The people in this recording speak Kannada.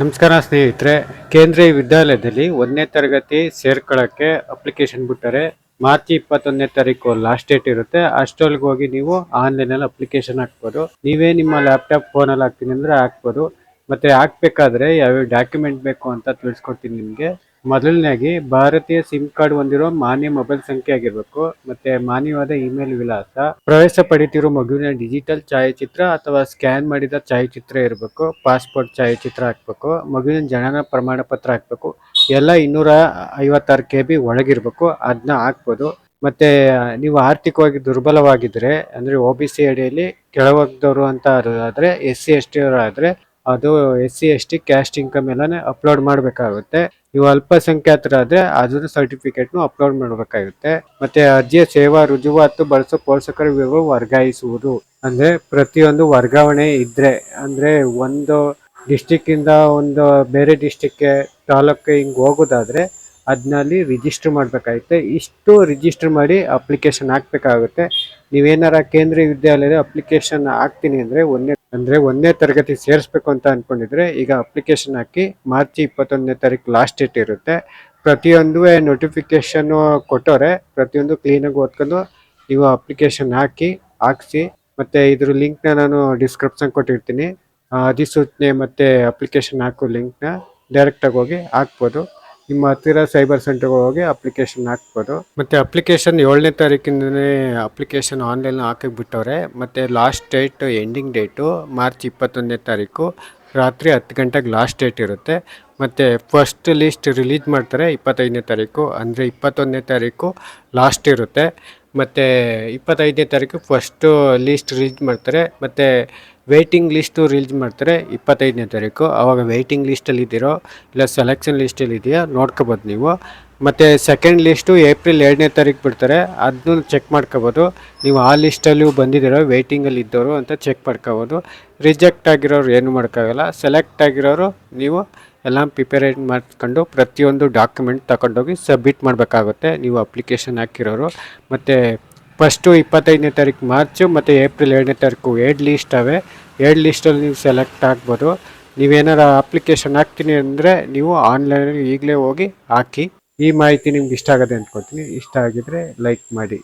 ನಮಸ್ಕಾರ ಸ್ನೇಹಿತರೆ, ಕೇಂದ್ರೀಯ ವಿದ್ಯಾಲಯದಲ್ಲಿ ಒಂದನೇ ತರಗತಿ ಸೇರ್ಕೊಳ್ಳೋಕ್ಕೆ ಅಪ್ಲಿಕೇಶನ್ ಬಿಟ್ಟರೆ ಮಾರ್ಚ್ ಇಪ್ಪತ್ತೊಂದನೇ ತಾರೀಕು ಲಾಸ್ಟ್ ಡೇಟ್ ಇರುತ್ತೆ. ಅಷ್ಟೊಳಗೆ ಹೋಗಿ ನೀವು ಆನ್ಲೈನ್ ಅಲ್ಲಿ ಅಪ್ಲಿಕೇಶನ್ ಹಾಕ್ಬೋದು. ನೀವೇ ನಿಮ್ಮ ಲ್ಯಾಪ್ಟಾಪ್ ಫೋನಲ್ಲಿ ಹಾಕ್ತೀನಿ ಅಂದ್ರೆ ಹಾಕ್ಬೋದು. ಮತ್ತೆ ಹಾಕ್ಬೇಕಾದ್ರೆ ಯಾವ್ಯಾವ ಡಾಕ್ಯುಮೆಂಟ್ ಬೇಕು ಅಂತ ತಿಳಿಸ್ಕೊಡ್ತೀನಿ ನಿಮಗೆ. ಮೊದಲನೇದಾಗಿ ಭಾರತೀಯ ಸಿಮ್ ಕಾರ್ಡ್ ಹೊಂದಿರೋ ಮಾನ್ಯ ಮೊಬೈಲ್ ಸಂಖ್ಯೆ ಆಗಿರಬೇಕು, ಮತ್ತೆ ಮಾನ್ಯವಾದ ಇಮೇಲ್ ವಿಳಾಸ, ಪ್ರವೇಶ ಪಡಿತಿರೋ ಮಗುವಿನ ಡಿಜಿಟಲ್ ಛಾಯಾಚಿತ್ರ ಅಥವಾ ಸ್ಕ್ಯಾನ್ ಮಾಡಿದ ಛಾಯಾಚಿತ್ರ ಇರಬೇಕು, ಪಾಸ್ಪೋರ್ಟ್ ಛಾಯಾಚಿತ್ರ ಹಾಕ್ಬೇಕು, ಮಗುವಿನ ಜನನ ಪ್ರಮಾಣ ಪತ್ರ ಹಾಕ್ಬೇಕು, ಎಲ್ಲ ಇನ್ನೂರ ಐವತ್ತಾರು ಕೆ ಬಿ ಒಳಗಿರ್ಬೇಕು ಅದನ್ನ ಹಾಕ್ಬೋದು. ಮತ್ತೆ ನೀವು ಆರ್ಥಿಕವಾಗಿ ದುರ್ಬಲವಾಗಿದ್ರೆ, ಅಂದ್ರೆ ಒ ಬಿ ಸಿ ಅಡಿಯಲ್ಲಿ ಕೆಳವರ್ಗದವರು ಅಂತ ಆದ್ರೆ, ಎಸ್ ಸಿ ಎಸ್ ಟಿ ಆದ್ರೆ ಅದು S C S T caste income ಎಲ್ಲಾನೇ upload ಮಾಡಬೇಕಾಗುತ್ತೆ. ನೀವು ಅಲ್ಪಸಂಖ್ಯಾತರಾದ್ರೆ ಅದ್ರ ಸರ್ಟಿಫಿಕೇಟ್ನು ಅಪ್ಲೋಡ್ ಮಾಡಬೇಕಾಗುತ್ತೆ. ಮತ್ತೆ ಅರ್ಜಿಯ ಸೇವಾ ರುಜುವಾತು ಬಳಸೋ ಪೋಷಕರ ವಿವರ ವರ್ಗಾಯಿಸುವುದು. ಅಂದ್ರೆ ಪ್ರತಿಯೊಂದು ವರ್ಗಾವಣೆ ಇದ್ರೆ, ಅಂದ್ರೆ ಒಂದು ಡಿಸ್ಟಿಕ್ ಇಂದ ಒಂದು ಬೇರೆ ಡಿಸ್ಟಿಕ್ಗೆ ತಾಲೂಕು ಹಿಂಗ್ ಹೋಗೋದಾದ್ರೆ ಅದ್ನಲ್ಲಿ ರಿಜಿಸ್ಟರ್ ಮಾಡಬೇಕಾಗುತ್ತೆ. ಇಷ್ಟು ರಿಜಿಸ್ಟರ್ ಮಾಡಿ ಅಪ್ಲಿಕೇಶನ್ ಹಾಕ್ಬೇಕಾಗುತ್ತೆ. ನೀವೇನಾರ ಕೇಂದ್ರೀಯ ವಿದ್ಯಾಲಯದ ಅಪ್ಲಿಕೇಶನ್ ಹಾಕ್ತೀನಿ ಅಂದ್ರೆ ಒಂದನೇ ಅಂದ್ರೆ ಒಂದನೇ ತರಗತಿ ಸೇರಿಸ್ಬೇಕು ಅಂತ ಅನ್ಕೊಂಡಿದ್ರೆ ಈಗ ಅಪ್ಲಿಕೇಶನ್ ಹಾಕಿ ಮಾರ್ಚ್ ಇಪ್ಪತ್ತೊಂದನೇ ತಾರೀಕು ಲಾಸ್ಟ್ ಡೇಟ್ ಇರುತ್ತೆ. ಪ್ರತಿಯೊಂದು ನೋಟಿಫಿಕೇಶನ್ ಕೊಟ್ಟವ್ರೆ, ಪ್ರತಿಯೊಂದು ಕ್ಲೀನಾಗಿ ಓದ್ಕೊಂಡು ನೀವು ಅಪ್ಲಿಕೇಶನ್ ಹಾಕಿ, ಹಾಕ್ಸಿ, ಮತ್ತೆ ಇದ್ರ ಲಿಂಕ್ನ ನಾನು ಡಿಸ್ಕ್ರಿಪ್ಷನ್ ಕೊಟ್ಟಿರ್ತೀನಿ. ಅಧಿಸೂಚನೆ ಮತ್ತೆ ಅಪ್ಲಿಕೇಶನ್ ಹಾಕೋ ಲಿಂಕ್ನ ಡೈರೆಕ್ಟಾಗಿ ಹೋಗಿ ಹಾಕ್ಬೋದು. ನಿಮ್ಮ ಹತ್ತಿರ ಸೈಬರ್ ಸೆಂಟರ್ಗೆ ಹೋಗಿ ಅಪ್ಲಿಕೇಶನ್ ಹಾಕ್ಬೋದು. ಮತ್ತೆ ಅಪ್ಲಿಕೇಶನ್ ಏಳನೇ ತಾರೀಕಿಂದನೇ ಅಪ್ಲಿಕೇಶನ್ ಆನ್ಲೈನ್ ಹಾಕಕ್ಕೆ ಬಿಟ್ಟವ್ರೆ ಮತ್ತೆ last date, ending date, March ಇಪ್ಪತ್ತೊಂದನೇ ತಾರೀಕು, ರಾತ್ರಿ ಹತ್ತು ಗಂಟೆಗೆ ಲಾಸ್ಟ್ ಡೇಟ್ ಇರುತ್ತೆ. ಮತ್ತು ಫಸ್ಟ್ ಲಿಸ್ಟ್ ರಿಲೀಸ್ ಮಾಡ್ತಾರೆ ಇಪ್ಪತ್ತೈದನೇ ತಾರೀಕು, ಅಂದರೆ ಇಪ್ಪತ್ತೊಂದನೇ ತಾರೀಕು ಲಾಸ್ಟ್ ಇರುತ್ತೆ. ಮತ್ತು ಇಪ್ಪತ್ತೈದನೇ ತಾರೀಕು ಫಸ್ಟು ಲೀಸ್ಟ್ ರಿಲೀಸ್ ಮಾಡ್ತಾರೆ. ಮತ್ತು ವೇಟಿಂಗ್ ಲಿಸ್ಟು ರಿಲೀಸ್ ಮಾಡ್ತಾರೆ ಇಪ್ಪತ್ತೈದನೇ ತಾರೀಕು. ಆವಾಗ ವೇಟಿಂಗ್ ಲಿಸ್ಟಲ್ಲಿ ಇದ್ದೀರೋ ಇಲ್ಲ ಸೆಲೆಕ್ಷನ್ ಲಿಸ್ಟಲ್ಲಿ ಇದೆಯಾ ನೋಡ್ಕೋಬೋದು ನೀವು. ಮತ್ತು ಸೆಕೆಂಡ್ ಲಿಸ್ಟು ಏಪ್ರಿಲ್ ಎರಡನೇ ತಾರೀಕು ಬಿಡ್ತಾರೆ. ಅದನ್ನು ಚೆಕ್ ಮಾಡ್ಕೋಬೋದು. ನೀವು ಆ ಲಿಸ್ಟಲ್ಲೂ ಬಂದಿದ್ದೀರೋ ವೇಟಿಂಗಲ್ಲಿ ಇದ್ದವರು ಅಂತ ಚೆಕ್ ಮಾಡ್ಕೋಬೋದು. ರಿಜೆಕ್ಟ್ ಆಗಿರೋರು ಏನು ಮಾಡೋಕ್ಕಾಗಲ್ಲ. ಸೆಲೆಕ್ಟ್ ಆಗಿರೋರು ನೀವು ಎಲ್ಲ ಪ್ರಿಪೇರೇಟ್ ಮಾಡ್ಕೊಂಡು ಪ್ರತಿಯೊಂದು ಡಾಕ್ಯುಮೆಂಟ್ ತಗೊಂಡೋಗಿ ಸಬ್ಮಿಟ್ ಮಾಡಬೇಕಾಗುತ್ತೆ. ನೀವು ಅಪ್ಲಿಕೇಶನ್ ಹಾಕಿರೋರು. ಮತ್ತು ಫಸ್ಟು ಇಪ್ಪತ್ತೈದನೇ ತಾರೀಕು ಮಾರ್ಚು ಮತ್ತು ಏಪ್ರಿಲ್ ಎರಡನೇ ತಾರೀಕು ಎರಡು ಲೀಸ್ಟ್ ಅವೆ. ಎರಡು ಲೀಸ್ಟಲ್ಲಿ ನೀವು ಸೆಲೆಕ್ಟ್ ಆಗ್ಬೋದು. ನೀವೇನಾರು ಅಪ್ಲಿಕೇಶನ್ ಹಾಕ್ತೀನಿ ಅಂದರೆ ನೀವು ಆನ್ಲೈನಲ್ಲಿ ಈಗಲೇ ಹೋಗಿ ಹಾಕಿ. ಈ ಮಾಹಿತಿ ನಿಮ್ಗೆ ಇಷ್ಟ ಆಗದೆ ಅಂದ್ಕೊಳ್ತೀನಿ. ಇಷ್ಟ ಆಗಿದ್ರೆ ಲೈಕ್ ಮಾಡಿ.